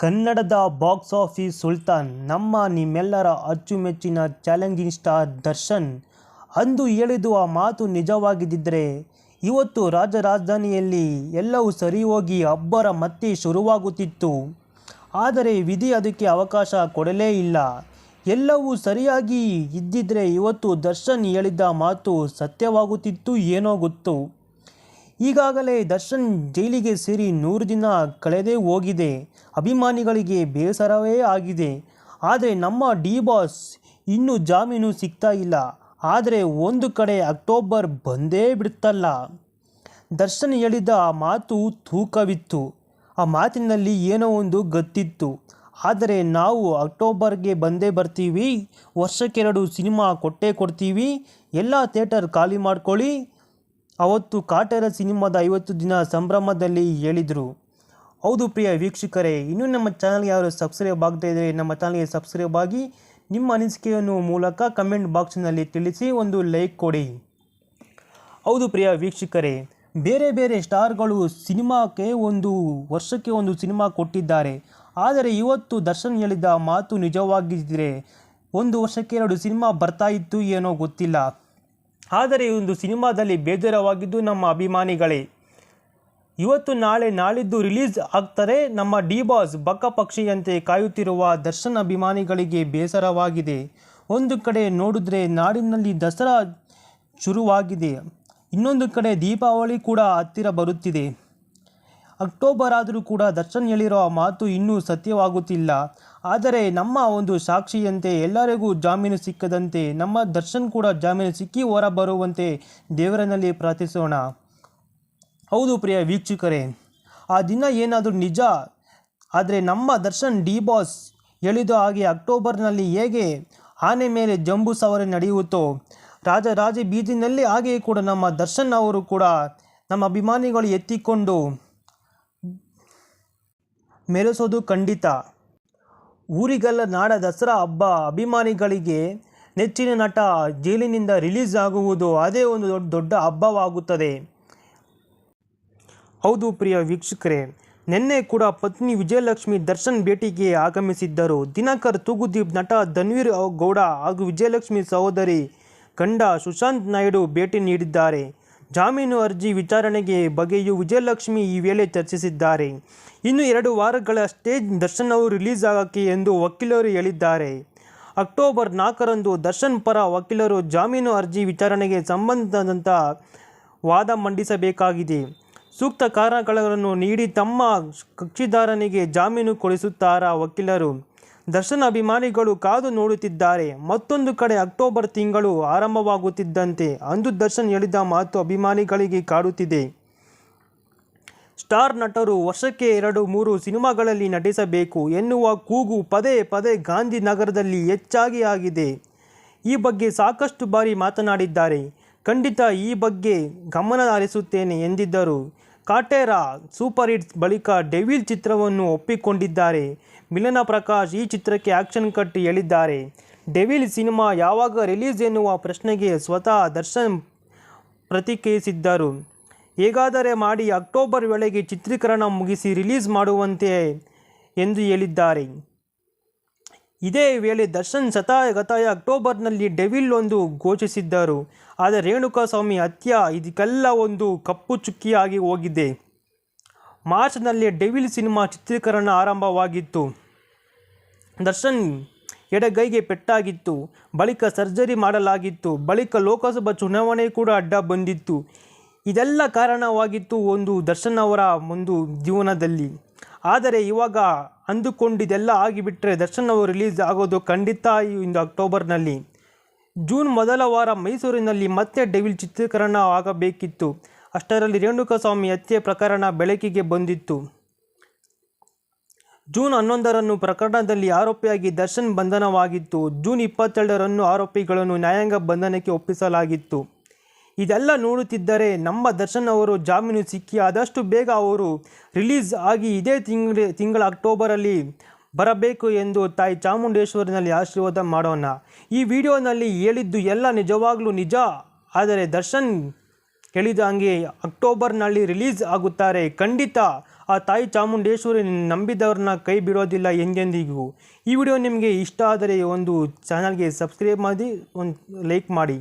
ಕನ್ನಡದ box office Sultan, ನಮ್ಮ ನಿಮ್ಮೆಲ್ಲರ ಅಚ್ಚುಮೆಚ್ಚಿನ ಚಾಲೆಂಜಿಂಗ್ ಸ್ಟಾರ್ ದರ್ಶನ್. ಅಂದು ಹೇಳಿದ್ದು ಮಾತು ನಿಜವಾಗಿದ್ದರೆ ಇವತ್ತು ರಾಜ ರಾಜಧಾನಿಯಲ್ಲಿ ಎಲ್ಲವೂ ಸರಿ ಹೋಗಿ ಅಬ್ಬರ ಮತ್ತೆ ಶುರುವಾಗುತ್ತಿತ್ತು. ಆದರೆ ವಿಧಿ ಅದಕ್ಕೆ ಅವಕಾಶ ಕೊಡಲೇ ಇಲ್ಲ. ಎಲ್ಲವೂ ಸರಿಯಾಗಿ ಇದ್ದಿದ್ರೆ ಇವತ್ತು ದರ್ಶನ್ ಹೇಳಿದ್ದ ಮಾತು ಸತ್ಯವಾಗುತ್ತಿತ್ತು ಏನೋ ಗೊತ್ತು. ಈಗಾಗಲೇ ದರ್ಶನ್ ಜೈಲಿಗೆ ಸೇರಿ ನೂರು ದಿನ ಕಳೆದೇ ಹೋಗಿದೆ. ಅಭಿಮಾನಿಗಳಿಗೆ ಬೇಸರವೇ ಆಗಿದೆ. ಆದರೆ ನಮ್ಮ ಡಿ ಬಾಸ್ ಇನ್ನೂ ಜಾಮೀನು ಸಿಗ್ತಾ ಇಲ್ಲ. ಆದರೆ ಒಂದು ಕಡೆ ಅಕ್ಟೋಬರ್ ಬಂದೇ ಬಿಡುತ್ತಲ್ಲ. ದರ್ಶನ್ ಹೇಳಿದ ಮಾತು ತೂಕವಿತ್ತು. ಆ ಮಾತಿನಲ್ಲಿ ಏನೋ ಒಂದು ಗತ್ತಿತ್ತು. ಆದರೆ ನಾವು ಅಕ್ಟೋಬರ್ಗೆ ಬಂದೇ ಬರ್ತೀವಿ. ವರ್ಷಕ್ಕೆರಡು ಸಿನಿಮಾ ಕೊಟ್ಟೇ ಕೊಡ್ತೀವಿ. ಎಲ್ಲ ಥಿಯೇಟರ್ ಖಾಲಿ ಮಾಡ್ಕೊಳ್ಳಿ. ಅವತ್ತು ಕಾಟೇರ ಸಿನಿಮಾದ ಐವತ್ತು ದಿನ ಸಂಭ್ರಮದಲ್ಲಿ ಹೇಳಿದರು. ಹೌದು ಪ್ರಿಯ ವೀಕ್ಷಕರೇ, ಇನ್ನೂ ನಮ್ಮ ಚಾನಲ್ಗೆ ಯಾರು ಸಬ್ಸ್ಕ್ರೈಬ್ ಆಗದೇ ಇದ್ದರೆ ನಮ್ಮ ಚಾನಲ್ಗೆ ಸಬ್ಸ್ಕ್ರೈಬ್ ಆಗಿ ನಿಮ್ಮ ಅನಿಸಿಕೆಯನ್ನು ಮೂಲಕ ಕಮೆಂಟ್ ಬಾಕ್ಸ್ನಲ್ಲಿ ತಿಳಿಸಿ ಒಂದು ಲೈಕ್ ಕೊಡಿ. ಹೌದು ಪ್ರಿಯ ವೀಕ್ಷಕರೇ, ಬೇರೆ ಬೇರೆ ಸ್ಟಾರ್ಗಳು ಸಿನಿಮಾಕ್ಕೆ ಒಂದು ವರ್ಷಕ್ಕೆ ಒಂದು ಸಿನಿಮಾ ಕೊಟ್ಟಿದ್ದಾರೆ. ಆದರೆ ಇವತ್ತು ದರ್ಶನ್ ಹೇಳಿದ ಮಾತು ನಿಜವಾಗಿದ್ದರೆ ಒಂದು ವರ್ಷಕ್ಕೆ ಎರಡು ಸಿನಿಮಾ ಬರ್ತಾ ಇತ್ತು ಏನೋ ಗೊತ್ತಿಲ್ಲ. ಆದರೆ ಒಂದು ಸಿನಿಮಾದಲ್ಲಿ ಬೇಜಾರವಾಗಿದ್ದು ನಮ್ಮ ಅಭಿಮಾನಿಗಳೇ. ಇವತ್ತು ನಾಳೆ ನಾಳಿದ್ದು ರಿಲೀಸ್ ಆಗ್ತಾರೆ ನಮ್ಮ ಡಿ ಬಾಸ್ ಬಕ್ಕ ಪಕ್ಷಿಯಂತೆ ಕಾಯುತ್ತಿರುವ ದರ್ಶನ್ ಅಭಿಮಾನಿಗಳಿಗೆ ಬೇಸರವಾಗಿದೆ. ಒಂದು ಕಡೆ ನೋಡಿದ್ರೆ ನಾಡಿನಲ್ಲಿ ದಸರಾ ಶುರುವಾಗಿದೆ. ಇನ್ನೊಂದು ಕಡೆ ದೀಪಾವಳಿ ಕೂಡ ಹತ್ತಿರ ಬರುತ್ತಿದೆ. ಅಕ್ಟೋಬರ್ ಆದರೂ ಕೂಡ ದರ್ಶನ್ ಹೇಳಿರೋ ಆ ಮಾತು ಇನ್ನೂ ಸತ್ಯವಾಗುತ್ತಿಲ್ಲ. ಆದರೆ ನಮ್ಮ ಒಂದು ಸಾಕ್ಷಿಯಂತೆ ಎಲ್ಲರಿಗೂ ಜಾಮೀನು ಸಿಕ್ಕದಂತೆ ನಮ್ಮ ದರ್ಶನ್ ಕೂಡ ಜಾಮೀನು ಸಿಕ್ಕಿ ಹೊರ ಬರುವಂತೆ ದೇವರನಲ್ಲಿ ಪ್ರಾರ್ಥಿಸೋಣ. ಹೌದು ಪ್ರಿಯ ವೀಕ್ಷಕರೇ, ಆ ದಿನ ಏನಾದರೂ ನಿಜ? ಆದರೆ ನಮ್ಮ ದರ್ಶನ್ ಡಿ ಬಾಸ್ ಹೇಳಿದ ಹಾಗೆ ಅಕ್ಟೋಬರ್ನಲ್ಲಿ ಹೇಗೆ ಆನೆ ಮೇಲೆ ಜಂಬು ಸವಾರಿ ನಡೆಯುತ್ತೋ, ರಾಜ ರಾಜ ಬೀದಿನಲ್ಲಿ ಹಾಗೆಯೇ ಕೂಡ ನಮ್ಮ ದರ್ಶನ್ ಅವರು ಕೂಡ ನಮ್ಮ ಅಭಿಮಾನಿಗಳು ಎತ್ತಿಕೊಂಡು ಮೆರೆಸೋದು ಖಂಡಿತ. ಊರಿಗಲ್ಲ ನಾಡ ದಸರಾ ಹಬ್ಬ ಅಭಿಮಾನಿಗಳಿಗೆ ನೆಚ್ಚಿನ ನಟ ಜೈಲಿನಿಂದ ರಿಲೀಸ್ ಆಗುವುದು ಅದೇ ಒಂದು ದೊಡ್ಡ ದೊಡ್ಡ ಹಬ್ಬವಾಗುತ್ತದೆ. ಹೌದು ಪ್ರಿಯ ವೀಕ್ಷಕರೇ, ನಿನ್ನೆ ಕೂಡ ಪತ್ನಿ ವಿಜಯಲಕ್ಷ್ಮಿ ದರ್ಶನ್ ಭೇಟಿಗೆ ಆಗಮಿಸಿದ್ದರು. ದಿನಕರ್, ತೂಗುದೀಪ್, ನಟ ಧನ್ವೀರ್ ಗೌಡ ಹಾಗೂ ವಿಜಯಲಕ್ಷ್ಮಿ ಸಹೋದರಿ ಗಂಡ ಸುಶಾಂತ್ ನಾಯ್ಡು ಭೇಟಿ ನೀಡಿದ್ದಾರೆ. ಜಾಮೀನು ಅರ್ಜಿ ವಿಚಾರಣೆಗೆ ಬಗ್ಗೆಯೂ ವಿಜಯಲಕ್ಷ್ಮಿ ಈ ವೇಳೆ ಚರ್ಚಿಸಿದ್ದಾರೆ. ಇನ್ನು ಎರಡು ವಾರಗಳಷ್ಟೇ ಅವರು ರಿಲೀಸ್ ಆಗಕ್ಕೆ ಎಂದು ವಕೀಲರು ಹೇಳಿದ್ದಾರೆ. ಅಕ್ಟೋಬರ್ ನಾಲ್ಕರಂದು ದರ್ಶನ್ ಪರ ವಕೀಲರು ಜಾಮೀನು ಅರ್ಜಿ ವಿಚಾರಣೆಗೆ ಸಂಬಂಧದಂಥ ವಾದ ಮಂಡಿಸಬೇಕಾಗಿದೆ. ಸೂಕ್ತ ಕಾರಣಗಳನ್ನು ನೀಡಿ ತಮ್ಮ ಕಕ್ಷಿದಾರನಿಗೆ ಜಾಮೀನು ಕೊಡಿಸುತ್ತಾರಾ ವಕೀಲರು? ದರ್ಶನ್ ಅಭಿಮಾನಿಗಳು ಕಾದು ನೋಡುತ್ತಿದ್ದಾರೆ. ಮತ್ತೊಂದು ಕಡೆ ಅಕ್ಟೋಬರ್ ತಿಂಗಳು ಆರಂಭವಾಗುತ್ತಿದ್ದಂತೆ ಅಂದು ದರ್ಶನ್ ಹೇಳಿದ ಮಾತು ಅಭಿಮಾನಿಗಳಿಗೆ ಕಾಡುತ್ತಿದೆ. ಸ್ಟಾರ್ ನಟರು ವರ್ಷಕ್ಕೆ ಎರಡು ಮೂರು ಸಿನಿಮಾಗಳಲ್ಲಿ ನಟಿಸಬೇಕು ಎನ್ನುವ ಕೂಗು ಪದೇ ಪದೇ ಗಾಂಧಿನಗರದಲ್ಲಿ ಹೆಚ್ಚಾಗಿ ಆಗಿದೆ. ಈ ಬಗ್ಗೆ ಸಾಕಷ್ಟು ಬಾರಿ ಮಾತನಾಡಿದ್ದಾರೆ. ಖಂಡಿತ ಈ ಬಗ್ಗೆ ಗಮನ ಹರಿಸುತ್ತೇನೆ ಎಂದಿದ್ದರು. ಕಾಟೇರ ಸೂಪರ್ ಹಿಟ್ಸ್ ಬಳಿಕ ಡೆವಿಲ್ ಚಿತ್ರವನ್ನು ಒಪ್ಪಿಕೊಂಡಿದ್ದಾರೆ. ಮಿಲನ ಪ್ರಕಾಶ್ ಈ ಚಿತ್ರಕ್ಕೆ ಆಕ್ಷನ್ ಕಟ್ ಹೇಳಿದ್ದಾರೆ. ಡೆವಿಲ್ ಸಿನಿಮಾ ಯಾವಾಗ ರಿಲೀಸ್ ಎನ್ನುವ ಪ್ರಶ್ನೆಗೆ ಸ್ವತಃ ದರ್ಶನ್ ಪ್ರತಿಕ್ರಿಯಿಸಿದ್ದರು. ಹೇಗಾದರೆ ಮಾಡಿ ಅಕ್ಟೋಬರ್ ವೇಳೆಗೆ ಚಿತ್ರೀಕರಣ ಮುಗಿಸಿ ರಿಲೀಸ್ ಮಾಡುವಂತೆ ಎಂದು ಹೇಳಿದ್ದಾರೆ. ಇದೇ ವೇಳೆ ದರ್ಶನ್ ಸತಾಯ ಗತಾಯ ಅಕ್ಟೋಬರ್ನಲ್ಲಿ ಡೆವಿಲ್ ಒಂದು ಘೋಷಿಸಿದ್ದರು. ಆದರೆ ರೇಣುಕಾಸ್ವಾಮಿ ಹತ್ಯ ಇದಕ್ಕೆಲ್ಲ ಒಂದು ಕಪ್ಪು ಚುಕ್ಕಿಯಾಗಿ ಹೋಗಿದೆ. ಮಾರ್ಚ್ನಲ್ಲಿ ಡೆವಿಲ್ ಸಿನಿಮಾ ಚಿತ್ರೀಕರಣ ಆರಂಭವಾಗಿತ್ತು. ದರ್ಶನ್ ಎಡಗೈಗೆ ಪೆಟ್ಟಾಗಿತ್ತು. ಬಳಿಕ ಸರ್ಜರಿ ಮಾಡಲಾಗಿತ್ತು. ಬಳಿಕ ಲೋಕಸಭಾ ಚುನಾವಣೆ ಕೂಡ ಅಡ್ಡ ಬಂದಿತ್ತು. ಇದೆಲ್ಲ ಕಾರಣವಾಗಿತ್ತು ಒಂದು ದರ್ಶನ್ ಅವರ ಒಂದು ಜೀವನದಲ್ಲಿ. ಆದರೆ ಇವಾಗ ಅಂದುಕೊಂಡಿದ್ದೆಲ್ಲ ಆಗಿಬಿಟ್ರೆ ದರ್ಶನ್ ಅವರು ರಿಲೀಸ್ ಆಗೋದು ಖಂಡಿತ ಇಂದು ಅಕ್ಟೋಬರ್ನಲ್ಲಿ. ಜೂನ್ ಮೊದಲ ವಾರ ಮೈಸೂರಿನಲ್ಲಿ ಮತ್ತೆ ಡೆವಿಲ್ ಚಿತ್ರೀಕರಣ ಆಗಬೇಕಿತ್ತು. ಅಷ್ಟರಲ್ಲಿ ರೇಣುಕಾಸ್ವಾಮಿ ಹತ್ಯೆ ಪ್ರಕರಣ ಬೆಳಕಿಗೆ ಬಂದಿತ್ತು. ಜೂನ್ ಹನ್ನೊಂದರನ್ನು ಪ್ರಕರಣದಲ್ಲಿ ಆರೋಪಿಯಾಗಿ ದರ್ಶನ್ ಬಂಧನವಾಗಿತ್ತು. ಜೂನ್ ಇಪ್ಪತ್ತೆರಡರನ್ನು ಆರೋಪಿಗಳನ್ನು ನ್ಯಾಯಾಂಗ ಬಂಧನಕ್ಕೆ ಒಪ್ಪಿಸಲಾಗಿತ್ತು. ಇದೆಲ್ಲ ನೋಡುತ್ತಿದ್ದರೆ ನಮ್ಮ ದರ್ಶನ್ ಅವರು ಜಾಮೀನು ಸಿಕ್ಕಿ ಆದಷ್ಟು ಬೇಗ ಅವರು ರಿಲೀಸ್ ಆಗಿ ಇದೇ ತಿಂಗಳ ತಿಂಗಳ ಅಕ್ಟೋಬರಲ್ಲಿ ಬರಬೇಕು ಎಂದು ತಾಯಿ ಚಾಮುಂಡೇಶ್ವರಿನಲ್ಲಿ ಆಶೀರ್ವಾದ ಮಾಡೋಣ. ಈ ವಿಡಿಯೋನಲ್ಲಿ ಹೇಳಿದ್ದು ಎಲ್ಲ ನಿಜವಾಗ್ಲೂ ನಿಜ. ಆದರೆ ದರ್ಶನ್ ಹೇಳಿದ ಹಾಗೆ ಅಕ್ಟೋಬರ್ನಲ್ಲಿ ರಿಲೀಸ್ ಆಗುತ್ತಾರೆ. ಖಂಡಿತ ಆ ತಾಯಿ ಚಾಮುಂಡೇಶ್ವರಿ ನಂಬಿದವ್ರನ್ನ ಕೈ ಬಿಡೋದಿಲ್ಲ ಎಂದೆಂದಿಗೂ. ಈ ವಿಡಿಯೋ ನಿಮಗೆ ಇಷ್ಟ ಆದರೆ ಒಂದು ಚಾನಲ್ಗೆ ಸಬ್ಸ್ಕ್ರೈಬ್ ಮಾಡಿ, ಒಂದು ಲೈಕ್ ಮಾಡಿ.